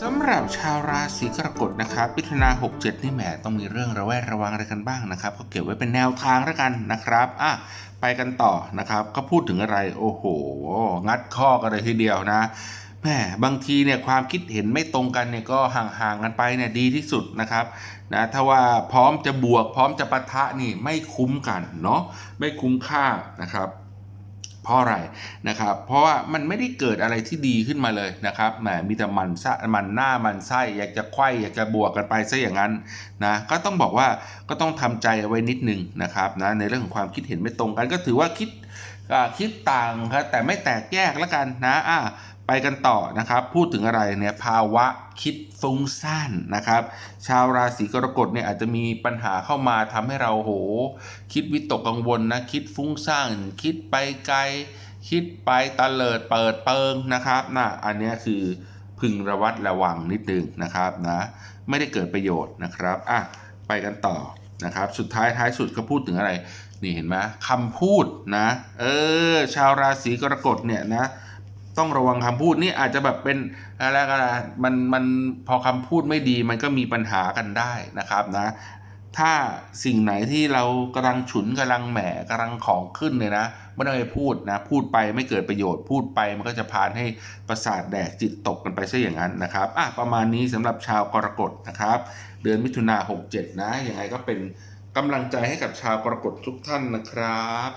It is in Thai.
สำหรับชาวราศีกรกฎนะครับพิถุนา67 นี่แหมต้องมีเรื่องระแวดระวังอะไรกันบ้างนะครับ ก็เก็บไว้เป็นแนวทางแล้วกันนะครับอะไปกันต่อนะครับ ก็พูดถึงอะไรโอ้โห งัดข้อกันเลยทีเดียวนะแหมบางทีเนี่ยความคิดเห็นไม่ตรงกันเนี่ยก็ห่างๆกันไปเนี่ยดีที่สุดนะครับนะถ้าว่าพร้อมจะบวกพร้อมจะปะทะนี่ไม่คุ้มกันเนาะไม่คุ้มค่านะครับ เพราะอะไรนะครับ เพราะว่ามันไม่ได้เกิดอะไรที่ดีขึ้นมาเลยนะครับแหมมีแต่มันซะมันหน้ามันไส้อยากจะไขว้อยากจะบวกกันไปซะอย่างนั้นนะก็ต้องบอกว่าก็ต้องทำใจเอาไว้นิดนึงนะครับนะในเรื่องของความคิดเห็นไม่ตรงกันก็ถือว่าคิดคิดต่างครับแต่ไม่แตกแยกแล้วกันนะอะ ไปกันต่อนะครับ พูดถึงอะไรเนี่ยภาวะคิดฟุ้งซ่านนะครับ ชาวราศีกรกฎเนี่ยอาจจะมีปัญหาเข้ามาทำให้เราโห คิดวิตกกังวลนะคิดฟุ้งซ่านคิดไปไกล คิดไปตะเลิดเปิดเปิงนะครับนะอันนี้คือพึงระวัดระวังนิดนึงนะครับนะไม่ได้เกิดประโยชน์นะครับอะไปกันต่อนะครับ สุดท้ายท้ายสุดก็พูดถึงอะไร นี่เห็นไหมคำพูดนะ เออ ชาวราศีกรกฎเนี่ยนะ ต้องระวังคำพูดนี่อาจจะแบบเป็นอะไรกันมันมันพอคำพูดไม่ดีมันก็มีปัญหากันได้นะครับนะถ้าสิ่งไหนที่เรากำลังฉุนกำลังแหมกำลังของขึ้นเลยนะไม่ต้องไปพูดนะพูดไปไม่เกิดประโยชน์พูดไปมันก็จะพานให้ประสาทแดกจิตตกกันไปซะอย่างนั้นนะครับอะประมาณนี้สำหรับชาวกรกฎนะครับ เดือนมิถุนา67นะยังไงก็เป็นกำลังใจให้กับชาวกรกฎทุกท่านนะครับ